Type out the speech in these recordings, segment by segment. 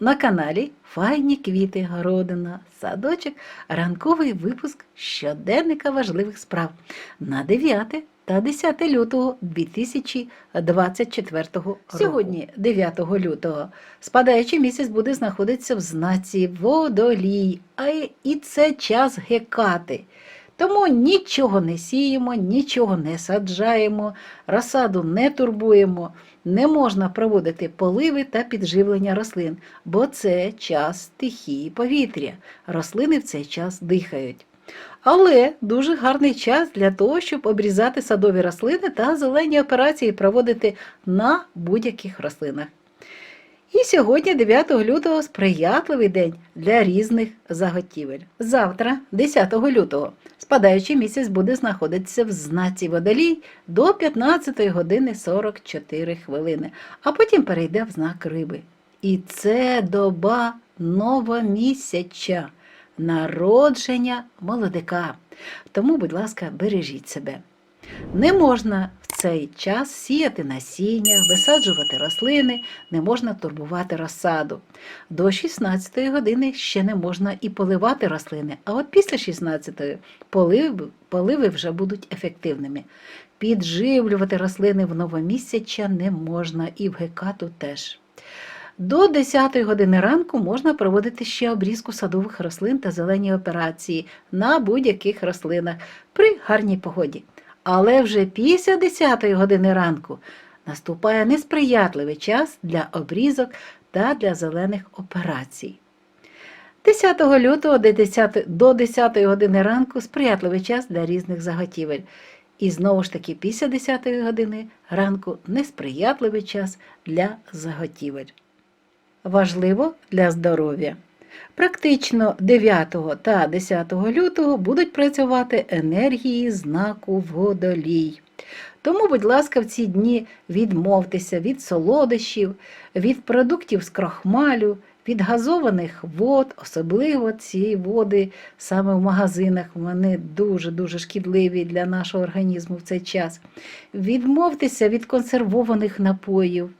на каналі Файні квіти, городина, садочок, ранковий випуск щоденника важливих справ на 9 та 10 лютого 2024 року. Сьогодні, 9 лютого, спадаючий місяць буде знаходитися в знаці водолій, а і це час гекати. Тому нічого не сіємо, нічого не саджаємо, розсаду не турбуємо, не можна проводити поливи та підживлення рослин, бо це час стихії повітря. Рослини в цей час дихають. Але дуже гарний час для того, щоб обрізати садові рослини та зелені операції проводити на будь-яких рослинах. І сьогодні, 9 лютого, сприятливий день для різних заготівель. Завтра, 10 лютого, спадаючий місяць буде знаходитися в знаці водолій до 15 години 44 хвилини, а потім перейде в знак риби. І це доба новомісяча, народження молодика. Тому, будь ласка, бережіть себе. Не можна цей час сіяти насіння, висаджувати рослини, не можна турбувати розсаду. До 16 години ще не можна і поливати рослини, а от після 16 поливи, поливи вже будуть ефективними. Підживлювати рослини в новомісяча не можна і в гекату теж. До 10 години ранку можна проводити ще обрізку садових рослин та зелені операції на будь-яких рослинах при гарній погоді. Але вже після 10 години ранку наступає несприятливий час для обрізок та для зелених операцій. 10 лютого до 10, до 10 години ранку сприятливий час для різних заготівель. І знову ж таки, після 10 години ранку несприятливий час для заготівель. Важливо для здоров'я. Практично 9 та 10 лютого будуть працювати енергії знаку водолій. Тому, будь ласка, в ці дні відмовтеся від солодощів, від продуктів з крохмалю, від газованих вод, особливо ці води саме в магазинах, вони дуже-дуже шкідливі для нашого організму в цей час. Відмовтеся від консервованих напоїв,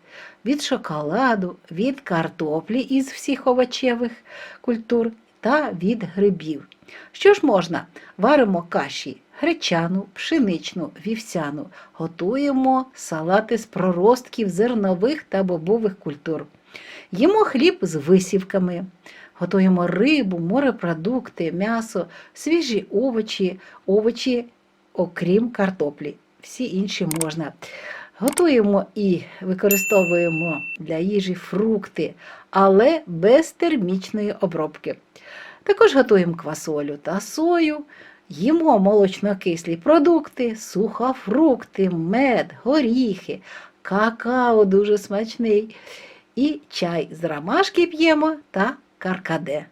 від шоколаду, від картоплі із всіх овочевих культур та від грибів. Що ж можна? Варимо каші гречану, пшеничну, вівсяну, готуємо салати з проростків зернових та бобових культур. Їмо хліб з висівками, готуємо рибу, морепродукти, м'ясо, свіжі овочі, овочі, окрім картоплі. Всі інші можна. Готуємо і використовуємо для їжі фрукти, але без термічної обробки. Також готуємо квасолю та сою, їмо молочно-кислі продукти, сухофрукти, мед, горіхи, какао дуже смачний. І чай з ромашки п'ємо та каркаде.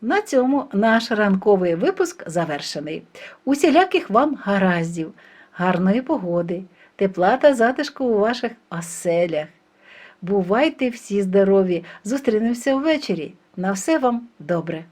На цьому наш ранковий випуск завершений. Усіляких вам гараздів, гарної погоди, тепла та затишку у ваших оселях. Бувайте всі здорові! Зустрінемося ввечері. На все вам добре!